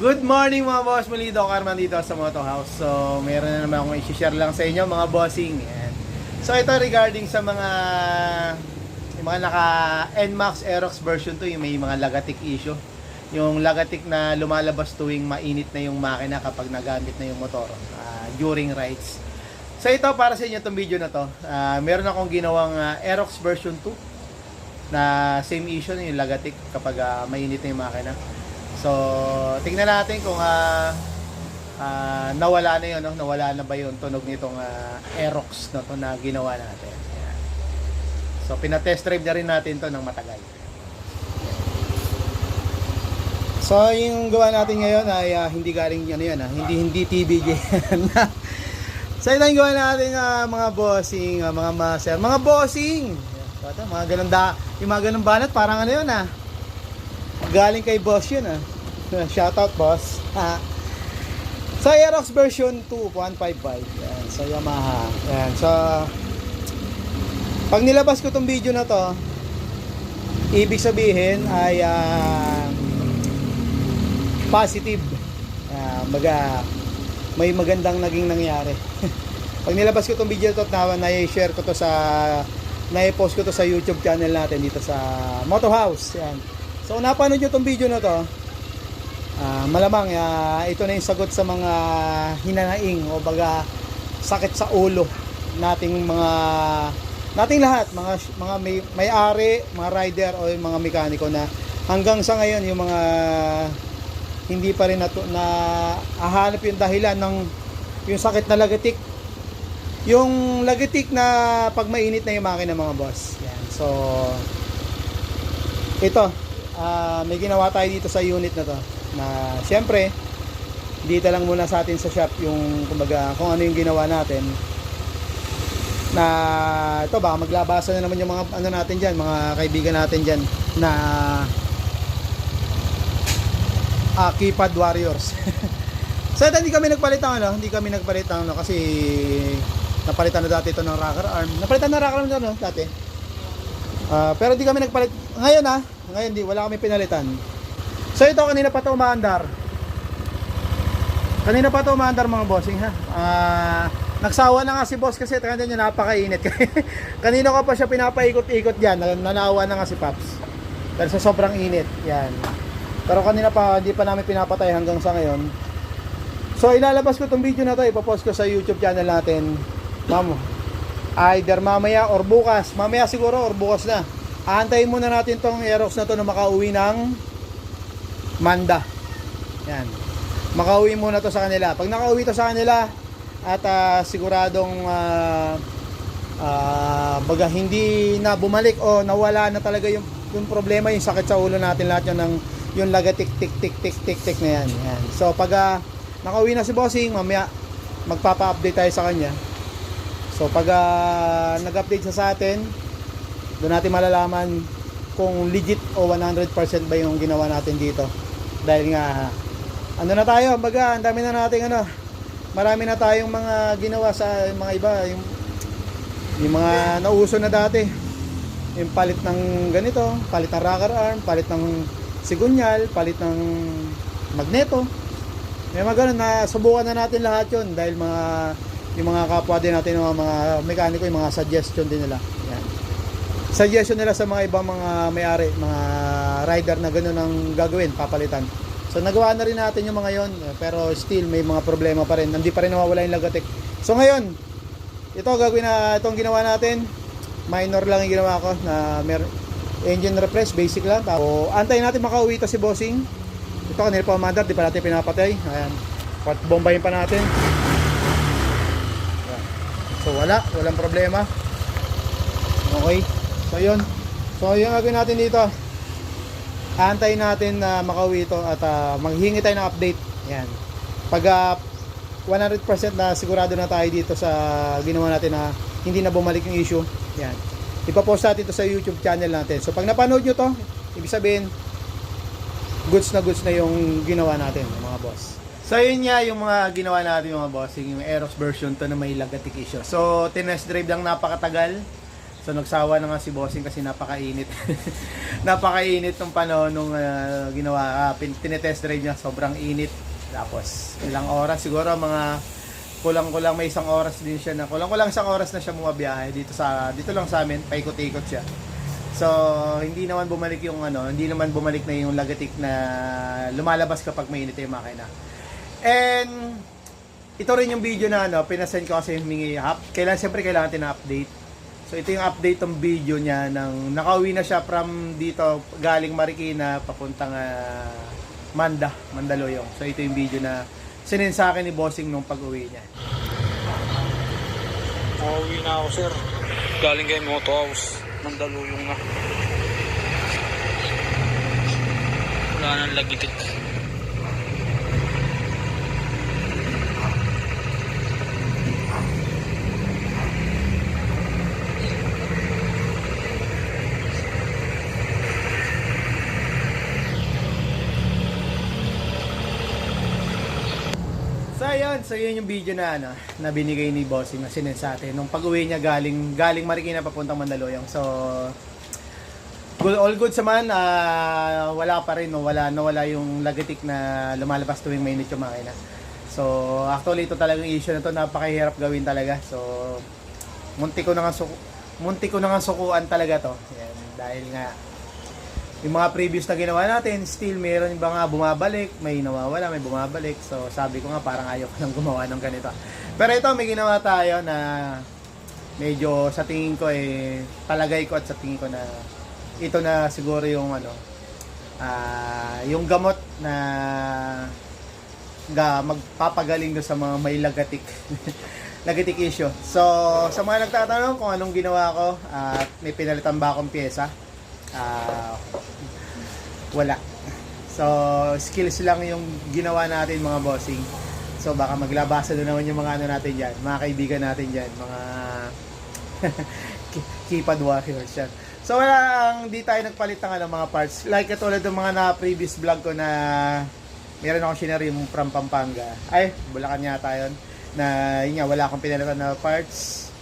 Good morning mga boss, muli daw Carman dito sa Moto House. So, meron na naman akong i-share lang sa inyo mga bossing. Yan. So, ito regarding sa mga yung mga naka NMAX Aerox version 2, yung may mga lagatik issue. Yung lagatik na lumalabas tuwing mainit na yung makina kapag nagamit na yung motor ah, during rides. So, ito para sa inyo itong video na to. Ah, meron akong ginawang ah, Aerox version 2 na same issue yung lagatik kapag ah, mainit na yung makina. So, tingnan natin kung ah, ah, nawala na yun, no? nawala na ba yung tunog nitong ah, Aerox na to na ginawa natin. Ayan. So, pinatest drive na rin natin to ng matagal. So, yung gawa natin ngayon ay ah, hindi galing ano yan, ah, hindi hindi TBJ yan. so, ito yung gawa natin ah, mga bossing, ah, mga master, mga bossing. Ito, mga ganun da, yung mga ganun banat, parang ano yun ah. Galing kay boss yun ah. Shoutout boss. sa Aerox version 2, 155. Yan, sa Yamaha. Yan, so pag nilabas ko tong video na to, ibig sabihin ay ah, positive. Ah, baga, may magandang naging nangyari. pag nilabas ko tong video to, na, na-share ko to sa na-post ko to sa YouTube channel natin dito sa Moto House. Yan. So, napanood nyo itong video na to, ah, malamang ah, ito na yung sagot sa mga hinanaing o baga sakit sa ulo nating mga nating lahat, mga mga may, may-ari, mga rider o yung mga mekaniko na hanggang sa ngayon yung mga hindi pa rin natu- na ahanap yung dahilan ng yung sakit na lagatik yung lagatik na pag mainit na yung makina mga boss. Yan. So ito ah, may ginawa tayo dito sa unit na to na syempre dito lang muna sa atin sa shop yung kumbaga kung ano yung ginawa natin. Na ito baka maglabasan na naman yung mga ano natin diyan mga kaibigan natin diyan na ah, keypad warriors. So ito hindi kami nagpalit ng ano hindi kami nagpalit ng ano kasi napalitan na dati ito ng rocker arm. Napalitan na rocker arm na no dati. Ah, pero di kami nagpalit. Ngayon ah ngayon di wala kami pinalitan. So ito kanina pa to umaandar. Kanina pa to umaandar mga bossing ha? Ah, nagsawa na nga si boss kasi kanya niya napakainit. Kanina ko pa siya pinapaikot-ikot diyan nanawa na nga si Paps. Dahil sa sobrang init yan. Pero kanina pa hindi pa namin pinapatay hanggang sa ngayon. So ilalabas ko tong video na to. Ipopost ko sa YouTube channel natin. Mamo either mamaya or bukas. Mamaya siguro or bukas na aantayin muna natin tong Aerox na to na makauwi ng Manda. Yan. Makauwi muna to sa kanila. Pag nakauwi to sa kanila at ah, siguradong ah, ah, baga hindi na bumalik o nawala na talaga yung, yung problema yung sakit sa ulo natin lahat yun ng yung laga tik tik tik tik tik na yan, yan. so pag ah, nakauwi na si bossing mamaya magpapa-update tayo sa kanya. So pag ah, nag-update siya sa atin, doon natin malalaman kung legit o 100% ba yung ginawa natin dito. Dahil nga ano na tayo, baga, ang dami na nating ano, marami na tayong mga ginawa sa mga iba, yung yung mga nauso na dati. Yung palit ng ganito, palit ng rocker arm, palit ng sigunyal, palit ng magneto. May mga ganun na subukan na natin lahat 'yon dahil mga yung mga kapwa din natin mga, mga mekaniko yung mga suggestion din nila. Suggestion nila sa mga ibang mga may-ari, mga rider na gano'n ang gagawin, papalitan. So nagawa na rin natin yung mga yon pero still may mga problema pa rin. Hindi pa rin nawawala yung lagatik. So ngayon, ito gagawin na itong ginawa natin. Minor lang yung ginawa ko na mer engine refresh, basic lang. Tapos antayin natin makauwi ito si Bossing. Ito kanil pa mandar, di pa natin pinapatay. Ayan. Pat bombayin pa natin. So wala, walang problema. Okay. So yun. So yung gagawin natin dito. Antayin natin na makauwi ito at ah, maghingi tayo ng update. Yan. Pag ah, 100% na sigurado na tayo dito sa ginawa natin na hindi na bumalik yung issue. Yan. Ipapost natin ito sa YouTube channel natin. So pag napanood nyo to, ibig sabihin goods na goods na yung ginawa natin, mga boss. So yun nga yung mga ginawa natin mga boss, yung Aerox version to na may lagatik issue. So tinest drive lang napakatagal. So nagsawa na nga si Bossing kasi napakainit. napakainit ng panahon nung ah, ginawa, uh, tinetest drive niya, sobrang init. Tapos ilang oras siguro mga kulang-kulang may isang oras din siya na kulang-kulang isang oras na siya bumabiyahe dito sa dito lang sa amin, paikot-ikot siya. So, hindi naman bumalik yung ano, hindi naman bumalik na yung lagatik na lumalabas kapag mainit yung makina. And ito rin yung video na ano, pinasend ko kasi humingi up. Kailan siyempre kailangan natin na update. So ito yung update ng video niya nang nakauwi na siya from dito galing Marikina papuntang ah, Manda, Mandaluyong. So ito yung video na sinend sa akin ni Bossing nung pag-uwi niya. Uuwi na ako, sir. Galing kay Moto House. Mandaluyong na. Wala nang lagitik. So ayun, so yun yung video na ano, na binigay ni Bossing na sinend sa atin nung pag-uwi niya galing galing Marikina papuntang Mandaluyong. So good, all good sa man, ah, wala pa rin no, wala nawala yung lagatik na lumalabas tuwing mainit yung makina. So actually ito talagang issue na to, napakahirap gawin talaga. So munti ko na nga suku, munti ko na nga sukuan talaga to. Yan, dahil nga yung mga previous na ginawa natin, still meron ba nga bumabalik, may nawawala, may bumabalik. So sabi ko nga parang ayaw ko nang gumawa ng ganito. Pero ito may ginawa tayo na medyo sa tingin ko eh palagay ko at sa tingin ko na ito na siguro yung ano ah yung gamot na ga magpapagaling do sa mga may lagatik lagatik issue. So sa mga nagtatanong kung anong ginawa ko at may pinalitan ba akong pyesa ah wala. So, skills lang yung ginawa natin mga bossing. So, baka maglabasa doon naman yung mga ano natin dyan, mga kaibigan natin dyan, mga keypad warriors yan. So, wala ang di tayo nagpalit ng ano, mga parts. Like katulad ng mga na previous vlog ko na meron akong shinare yung from Pampanga. Ay, Bulacan yata yun. Na, yun nga, wala akong pinalitan na parts.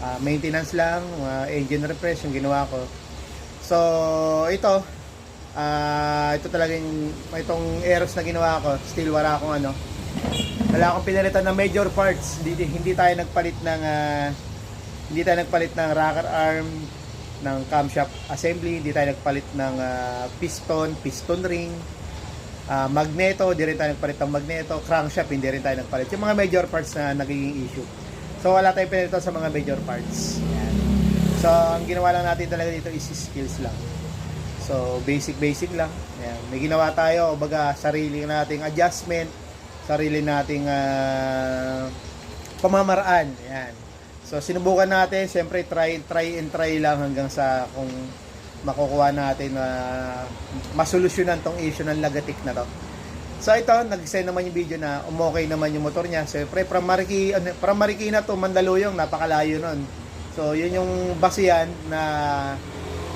Ah, maintenance lang, mga engine refresh yung ginawa ko. So, ito, ah ito talaga yung, itong Aerox na ginawa ko, still wala akong ano, wala akong pinalitan ng major parts. Hindi, hindi tayo nagpalit ng, ah, hindi tayo nagpalit ng rocker arm, ng camshaft assembly, hindi tayo nagpalit ng ah, piston, piston ring, ah, magneto, hindi rin tayo nagpalit ng magneto, crankshaft, hindi rin tayo nagpalit. Yung mga major parts na nagiging issue. So, wala tayong pinalitan sa mga major parts. Yan. So, ang ginawa lang natin talaga dito is skills lang. So, basic-basic lang. Ayan. May ginawa tayo, baga, sarili nating adjustment, sarili nating ah, pamamaraan. Ayan. So, sinubukan natin, siyempre, try, try and try lang hanggang sa kung makukuha natin na masolusyonan tong issue ng lagatik na to. So ito, nag-send naman yung video na umokay naman yung motor niya. Siyempre, from, Mariki, ano, from Marikina to Mandaluyong, napakalayo nun. So, yun yung basihan na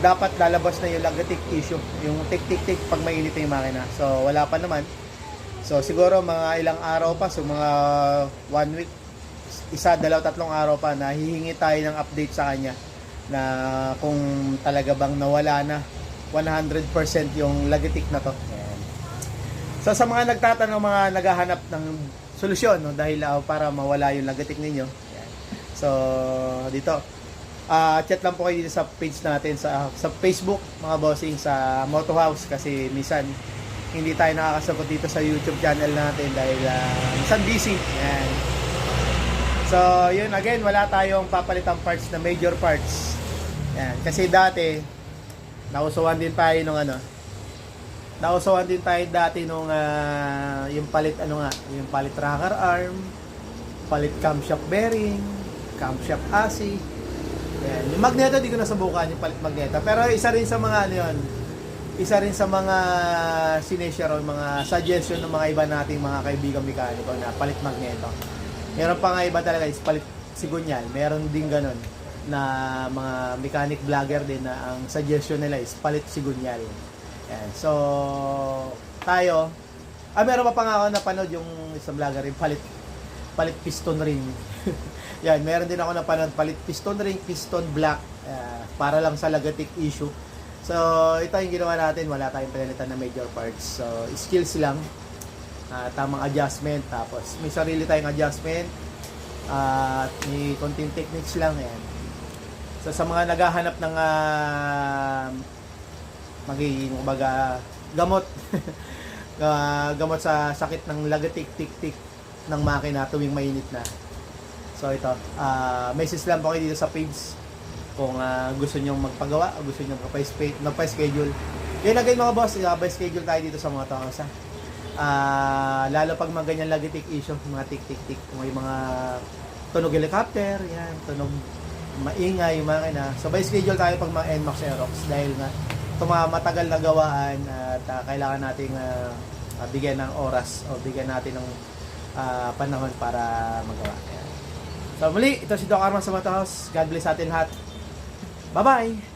dapat lalabas na yung lagatik issue. Yung tik-tik-tik pag mainit yung makina. So, wala pa naman. So, siguro mga ilang araw pa. So, mga one week, isa, dalaw, tatlong araw pa na hihingi tayo ng update sa kanya na kung talaga bang nawala na 100% yung lagatik na to. So sa mga nagtatanong, mga naghahanap ng solusyon no, dahil ah, para mawala yung lagatik ninyo. So dito, ah chat lang po kayo dito sa page natin sa sa Facebook mga bossing sa Moto House kasi minsan hindi tayo nakakasagot dito sa YouTube channel natin dahil uh, minsan busy. Ayan. So, yun again, wala tayong papalitang parts na major parts. Yan. Kasi dati, nausuhan din tayo nung ano, nausuhan din tayo dati nung ah, yung palit ano nga, yung palit rocker arm, palit camshaft bearing, camshaft AC. Yan. Yung magneto, di ko nasubukan yung palit magneto. Pero isa rin sa mga ano yun, isa rin sa mga sineshare mga suggestion ng mga iba nating mga kaibigan mekaniko na palit magneto. Meron pa nga iba talaga is palit sigunyal. Meron din ganun na mga mechanic vlogger din na ang suggestion nila is palit sigunyal. Yan. So, tayo, ah, meron pa pa nga ako napanood yung isang vlogger yung palit, palit piston ring. Yan, meron din ako napanood palit piston ring, piston black ah, para lang sa lagatik issue. So, ito yung ginawa natin. Wala tayong pinalitan na major parts. So, skills lang. Ah, tamang adjustment. Tapos, may sarili tayong adjustment. At may konting techniques lang. Yan. So, sa mga naghahanap ng ah, magiging, kumbaga, gamot. Ah, gamot sa sakit ng lagatik-tik-tik ng makina tuwing mainit na. So ito, ah message lang po kayo dito sa page kung ah, gusto nyong magpagawa o gusto magpa-spa- magpa-schedule. Yun again mga boss, uh, schedule tayo dito sa mga tao sa ah lalo pag mga ganyan lagitik issue, mga tik-tik-tik, may mga tunog helicopter, yan, tunog maingay yung makina. So by schedule tayo pag mga NMAX Aerox dahil nga mga matagal na gawaan at ah, kailangan nating ah, bigyan ng oras o bigyan natin ng ah, panahon para magawa. Ayan. So muli, ito si Doc Arman sa Mataos. God bless sa atin lahat. Bye-bye!